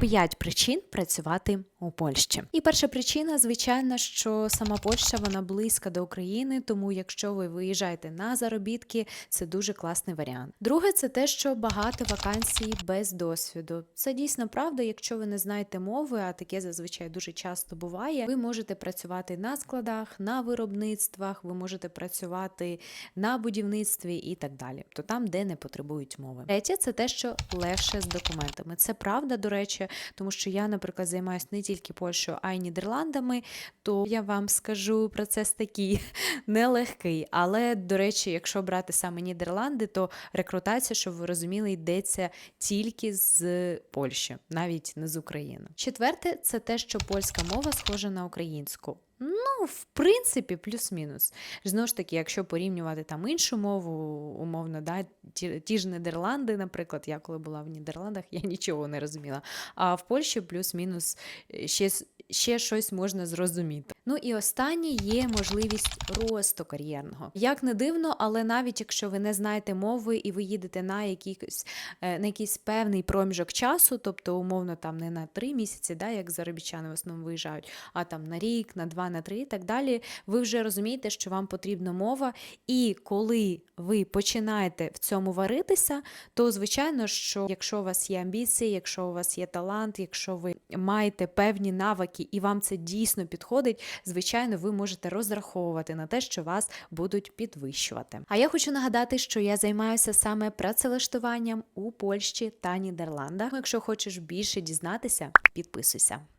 П'ять причин працювати у Польщі. І перша причина, звичайно, що сама Польща вона близька до України, тому якщо ви виїжджаєте на заробітки, це дуже класний варіант. Друге, це те, що багато вакансій без досвіду. Це дійсно правда. Якщо ви не знаєте мови, а таке зазвичай дуже часто буває. Ви можете працювати на складах, на виробництвах, ви можете працювати на будівництві і так далі. То там, де не потребують мови. Третє, це те, що легше з документами. Це правда, до речі, тому що я, наприклад, займаюся не тільки Польщею, а й Нідерландами. То я вам скажу процес такий нелегкий. Але, до речі, якщо брати саме Нідерланди, то рекрутація, щоб ви розуміли, йдеться тільки з Польщі, навіть не з України. Четверте, це те, що польська мова схожа на українську. Ну, в принципі, плюс-мінус. Знову ж таки, якщо порівнювати там іншу мову, умовно, да, ті, ті ж Нідерланди, наприклад, я коли була в Нідерландах, я нічого не розуміла. А в Польщі плюс-мінус ще, ще щось можна зрозуміти. Ну і останнє є можливість росту кар'єрного. Як не дивно, але навіть якщо ви не знаєте мови і ви їдете на якийсь, е, на якийсь певний проміжок часу, тобто умовно там не на три місяці, да, як заробітчани в основному виїжджають, а там на рік, на два, на три і так далі, ви вже розумієте, що вам потрібна мова. І коли ви починаєте в цьому варитися, то звичайно, що якщо у вас є амбіції, якщо у вас є талант, якщо ви маєте певні навики і вам це дійсно підходить, звичайно, ви можете розраховувати на те, що вас будуть підвищувати. А я хочу нагадати, що я займаюся саме працевлаштуванням у Польщі та Нідерландах. Якщо хочеш більше дізнатися, підписуйся.